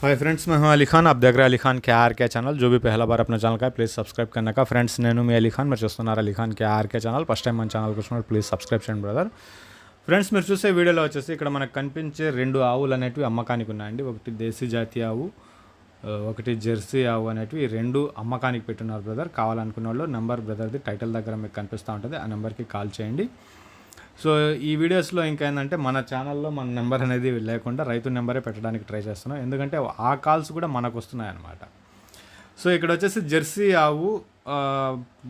Hi friends मैं हूं अली खान आप देख रहे हैं अली खान के आर के ఛానల్ जो भी पहला बार अपना ఛానల్ का ప్లీజ్ సబ్స్క్రైబ్ करने का ఫ్రెండ్స్ నేను మీ అలీ ఖాన్ మీరు చూస్తున్నారు Ali Khan K RK channel first time మన ఛానల్కి వచ్చినప్పుడు ప్లీజ్ సబ్స్క్రైబ్ చేయండి బ్రదర్ ఫ్రెండ్స్ మీరు చూసే వీడియోలో వచ్చేసి ఇక్కడ మనకు కనిపించే రెండు ఆవులు అనేటివి అమ్మకానికి ఉన్నాయండి ఒకటి దేశీ జాతి ఆవు ఆ, ఒకటి జెర్సీ ఆవు అనేటివి ఈ రెండు అమ్మకానికి పెట్టున్నారు బ్రదర్ కావాలనుకున్న వాళ్ళు నెంబర్ బ్రదర్ది టైటిల్ దగ్గర మీకు కనిపిస్తూ ఉంటుంది ఆ నెంబర్కి కాల్ చేయండి సో ఈ వీడియోస్లో ఇంకా ఏంటంటే మన ఛానల్లో మన నెంబర్ అనేది లేకుండా రైతు నెంబరే పెట్టడానికి ట్రై చేస్తున్నాం. ఎందుకంటే ఆ కాల్స్ కూడా మనకు వస్తున్నాయి అన్నమాట సో ఇక్కడ వచ్చేసి జెర్సీ ఆవు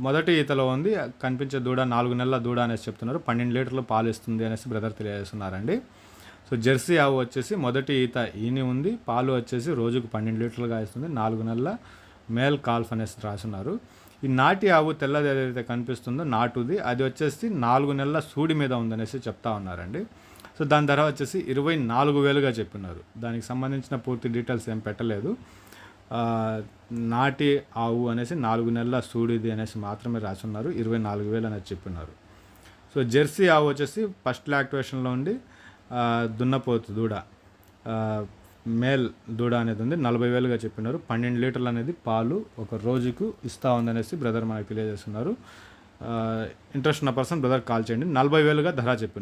మొదటి ఈతలో ఉంది. కనిపించే దూడ నాలుగు నెలల దూడ అనేసి చెప్తున్నారు. పన్నెండు లీటర్లు పాలు ఇస్తుంది అనేసి బ్రదర్ తెలియజేస్తున్నారండి. సో జెర్సీ ఆవు వచ్చేసి మొదటి ఈత ఈని ఉంది. పాలు వచ్చేసి రోజుకు పన్నెండు లీటర్లుగా ఇస్తుంది. నాలుగు నెలల మేల్ కాల్ఫ్ అనేసి రాసున్నారు. ఈ నాటి ఆవు తెల్లది ఏదైతే కనిపిస్తుందో నాటుది అది వచ్చేసి నాలుగు నెలల సూడి మీద ఉందనేసి చెప్తా ఉన్నారండి. సో దాని ధర వచ్చేసి ఇరవై నాలుగు వేలుగా చెప్పినారు. దానికి సంబంధించిన పూర్తి డీటెయిల్స్ ఏం పెట్టలేదు. నాటి ఆవు అనేసి నాలుగు నెలల సూడిది అనేసి మాత్రమే రాసున్నారు. ఇరవై నాలుగు వేలు అనేది చెప్పినారు. సో జెర్సీ ఆవు వచ్చేసి ఫస్ట్ యాక్టివేషన్లో ఉండి దున్నపోతు దూడ. మేల్ దూడ అనేది ఉంది. నలభై వేలుగా చెప్పినారు. పన్నెండు లీటర్లు అనేది పాలు ఒక రోజుకు ఇస్తా ఉందనేసి బ్రదర్ మనకు తెలియజేస్తున్నారు. ఇంట్రెస్ట్ ఉన్న పర్సన్ బ్రదర్ కాల్ చేయండి. నలభై వేలుగా ధర చెప్పినారు